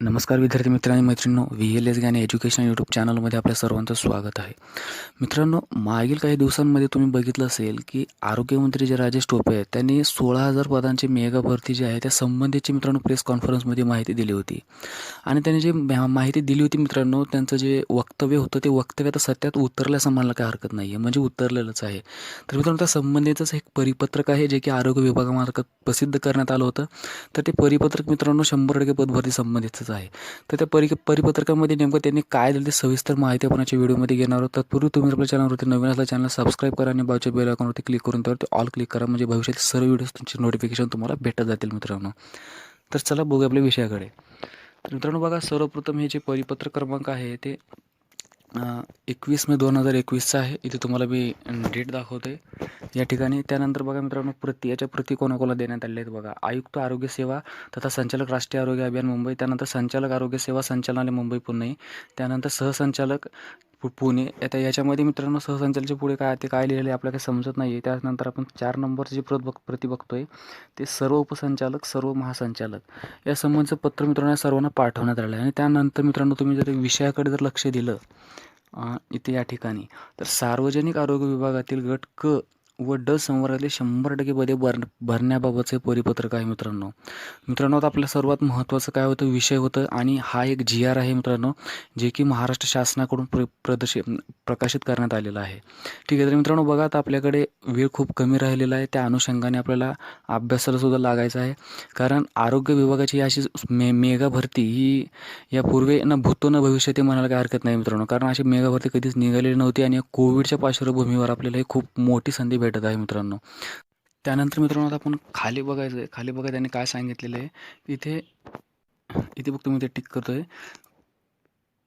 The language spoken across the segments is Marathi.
नमस्कार विद्यार्थी मित्र आणि मैत्रिणींनो व्ही एल एस गाणे एज्युकेशन यूट्यूब चॅनलमध्ये आपल्या सर्वांचं स्वागत आहे. मित्रांनो मागील काही दिवसांमध्ये तुम्ही बघितलं असेल की आरोग्यमंत्री जे राजेश टोपे आहेत त्यांनी सोळा हजार पदांची मेगा भरती जी आहे त्या संबंधीची मित्रांनो प्रेस कॉन्फरन्समध्ये माहिती दिली होती. आणि त्यांनी जी माहिती दिली होती मित्रांनो त्यांचं जे वक्तव्य होतं ते वक्तव्य आता सत्यात उतरलं असं म्हणायला काही हरकत नाही आहे म्हणजे उतरलेलंच आहे. तर मित्रांनो त्या संबंधीचंच एक परिपत्रक आहे जे की आरोग्य विभागामार्फत प्रसिद्ध करण्यात आलं होतं. तर ते परिपत्रक मित्रांनो शंभर टक्के पदभरती गरजेचं आहे. तर त्या परि परिपत्रकामध्ये नेमकं त्यांनी काय दिलं ते सविस्तर माहिती आपण याच्या व्हिडिओमध्ये घेणार आहोत. तत्पूर्वी तुम्ही आपल्या चॅनलवरती नवीन असल्या चॅनल सबस्क्राईब करा आणि बाजूच्या बेल आयकॉनवरती क्लिक करून त्यावरती ऑल क्लिक करा. म्हणजे भविष्यातील सर्व व्हिडिओज तुमची नोटिफिकेशन तुम्हाला भेटत जातील मित्रांनो. तर चला बघू आपल्या विषयाकडे. तर मित्रांनो बघा सर्वप्रथम हे जे परिपत्र क्रमांक आहे ते एकवीस मे दोन हजार एकवीसचा आहे. इथे तुम्हाला मी डेट दाखवते. या ठिकाणी त्यानंतर बघा मित्रांनो प्रति याच्या प्रती कोणाकोणाला देण्यात आले आहेत बघा. आयुक्त आरोग्य सेवा तथा संचालक राष्ट्रीय आरोग्य अभियान मुंबई त्यानंतर संचालक आरोग्य सेवा संचालनालय मुंबई पुणे त्यानंतर सहसंचालक पुणे. आता याच्यामध्ये मित्रांनो सहसंचालचे पुढे काय ते काय लिहिलेलं आहे आपल्याला काही समजत नाही आहे त्यानंतर आपण चार नंबरची जे प्रत बघ प्रति बघतोय ते सर्व उपसंचालक सर्व महासंचालक. या संबंधचं पत्र मित्रांनो या सर्वांना पाठवण्यात आलं आहे. आणि त्यानंतर मित्रांनो तुम्ही जर विषयाकडे जर लक्ष दिलं इथे या ठिकाणी तर सार्वजनिक आरोग्य विभागातील गट क व ड संवर्गातले शंभर टक्के पदे भर भरण्याबाबतचे परिपत्रक आहे मित्रांनो. मित्रांनो आता आपल्या सर्वात महत्त्वाचं काय होतं? विषय होतं आणि हा एक जी आर आहे मित्रांनो जे की महाराष्ट्र शासनाकडून प्र प्रदर्शित प्रकाशित करण्यात आलेला आहे. ठीक आहे तर मित्रांनो बघा आता आपल्याकडे वेळ खूप कमी राहिलेला आहे. त्या अनुषंगाने आपल्याला अभ्यासाला सुद्धा लागायचं आहे. कारण आरोग्य विभागाची अशी मे मेगा भरती ही यापूर्वी न भूतो न भविष्य ते म्हणायला काही हरकत नाही मित्रांनो. कारण अशी मेगा भरती कधीच निघालेली नव्हती आणि कोविडच्या पार्श्वभूमीवर आपल्याला ही खूप मोठी संधी भेटत आहे मित्रांनो. त्यानंतर मित्रांनो आता आपण खाली बघायचं आहे. खाली बघा त्याने काय सांगितलेलं आहे. इथे इथे बघतो मी ते टिक करतो आहे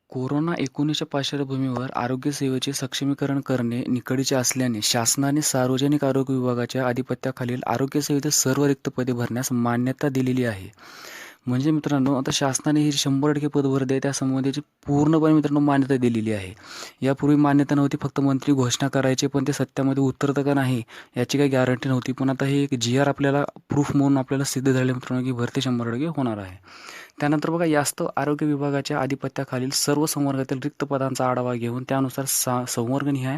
कोरोना एकोणीसच्या पार्श्वभूमीवर आरोग्य सेवेचे सक्षमीकरण करणे निकडीचे असल्याने शासनाने सार्वजनिक आरोग्य विभागाच्या आधिपत्याखालील आरोग्य सेवेतील सर्व रिक्त पदे भरण्यास मान्यता दिलेली आहे. म्हणजे मित्रांनो आता शासनाने ही शंभर टक्के पदभरती आहे त्या संबंधीची पूर्णपणे मित्रांनो मान्यता दिलेली आहे. यापूर्वी मान्यता नव्हती फक्त मंत्री घोषणा करायचे पण ते सत्यामध्ये उतरतं का नाही याची काही गॅरंटी नव्हती. पण आता हे एक जी आर आपल्याला प्रूफ म्हणून आपल्याला सिद्ध झाले मित्रांनो की भरती शंभर टक्के होणार आहे. त्यानंतर बघा यास्त आरोग्य विभागाच्या आधिपत्याखालील सर्व संवर्गातील रिक्त पदांचा आढावा घेऊन त्यानुसार सा संवर्गनिहाय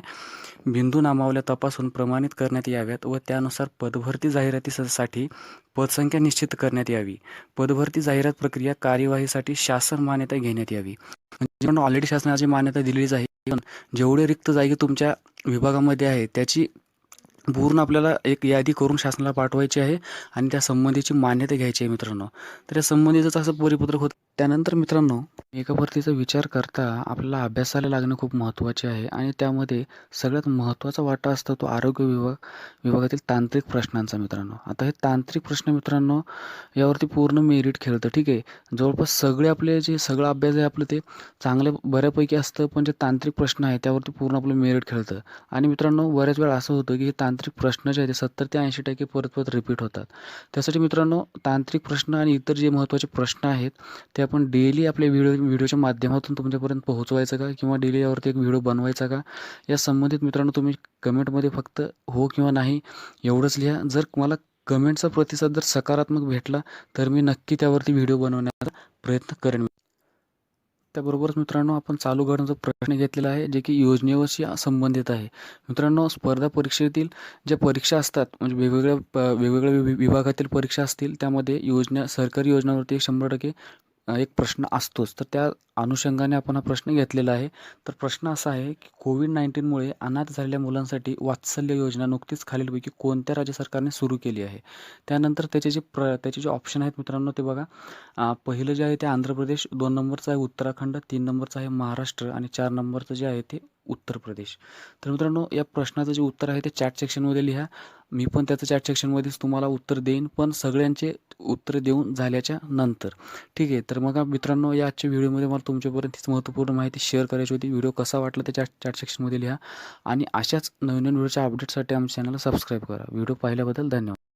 बिंदू नामावल्या तपासून प्रमाणित करण्यात याव्यात व त्यानुसार पदभरती जाहिरातीसाठी पदसंख्या निश्चित करण्यात यावी. पदभरती जाहिरात प्रक्रिया कार्यवाहीसाठी शासन मान्यता घेण्यात यावी. म्हणजे ऑलरेडी शासनाची मान्यता दिलेलीच आहे जेवढे रिक्त जागी तुमच्या विभागामध्ये आहे त्याची पूर्ण आपल्याला एक यादी करून शासनाला पाठवायची आहे आणि त्या संबंधीची मान्यता घ्यायची आहे मित्रांनो. तर या संबंधीचं असं परिपत्रक होतं. त्यानंतर मित्रांनो मेकअपवरतीचा विचार करता आपल्याला अभ्यासाला लागणं खूप महत्त्वाचे आहे आणि त्यामध्ये सगळ्यात महत्त्वाचा वाटा असतो तो आरोग्य विभाग विभागातील तांत्रिक प्रश्नांचा मित्रांनो. आता हे तांत्रिक प्रश्न मित्रांनो यावरती पूर्ण मेरिट खेळतं ठीक आहे? जवळपास सगळे आपले जे सगळं अभ्यास आहे आपलं ते चांगलं बऱ्यापैकी असतं पण जे तांत्रिक प्रश्न आहे त्यावरती पूर्ण आपलं मेरिट खेळतं. आणि मित्रांनो बऱ्याच वेळा असं होतं की हे तांत्रिक प्रश्न जे आहे ते सत्तर ते ऐंशी टक्के परत परत रिपीट होतात. त्यासाठी मित्रांनो तांत्रिक प्रश्न आणि इतर जे महत्त्वाचे प्रश्न आहेत ते आपण डेली आपल्या व्हिडिओ व्हिडिओच्या माध्यमातून तुमच्यापर्यंत पोहोचवायचं का? किंवा डेली यावरती एक व्हिडिओ बनवायचा का? या संबंधित मित्रांनो तुम्ही कमेंटमध्ये फक्त हो किंवा नाही एवढंच लिहा. जर मला कमेंटचा प्रतिसाद जर सकारात्मक भेटला तर मी नक्की त्यावरती व्हिडिओ बनवण्याचा प्रयत्न करेन. त्याबरोबरच मित्रांनो आपण चालू घडण्याचा प्रश्न घेतलेला आहे जे की योजनेवरशी संबंधित आहे. मित्रांनो स्पर्धा परीक्षेतील ज्या परीक्षा असतात म्हणजे वेगवेगळ्या प- वेगवेगळ्या वि- विभागातील परीक्षा असतील त्यामध्ये योजना सरकारी योजनावरती एक शंभर टक्के एक प्रश्न असतोच. तर त्या अनुषंगाने आपण हा प्रश्न घेतलेला आहे. तर प्रश्न असा आहे की कोविड नाईन्टीनमुळे अनाथ झालेल्या मुलांसाठी वात्सल्य योजना नुकतीच खालीलपैकी कोणत्या राज्य सरकारने सुरू केली आहे? त्यानंतर त्याचे जे प्र त्याचे जे ऑप्शन आहेत मित्रांनो ते बघा. पहिलं जे आहे ते आंध्र प्रदेश दोन नंबरचं आहे उत्तराखंड तीन नंबरचं आहे महाराष्ट्र आणि चार नंबरचं जे आहे ते उत्तर प्रदेश. तर मित्रांनो या प्रश्नाचं जे उत्तर आहे ते चॅट सेक्शनमध्ये लिहा. मी पण त्याचं चॅट सेक्शनमध्येच तुम्हाला उत्तर देईन पण सगळ्यांचे उत्तर देऊन झाल्याच्यानंतर. ठीक आहे? तर मग मित्रांनो या आजच्या व्हिडिओमध्ये मला तुमच्यापर्यंत तीच महत्त्वपूर्ण माहिती शेअर करायची होती. व्हिडिओ कसा वाटला ते चॅट चॅट सेक्शनमध्ये लिहा. आणि अशाच नवीन नवीन व्हिडिओच्या अपडेटसाठी आमच्या चॅनलला सबस्क्राईब करा. व्हिडिओ पाहिल्याबद्दल धन्यवाद.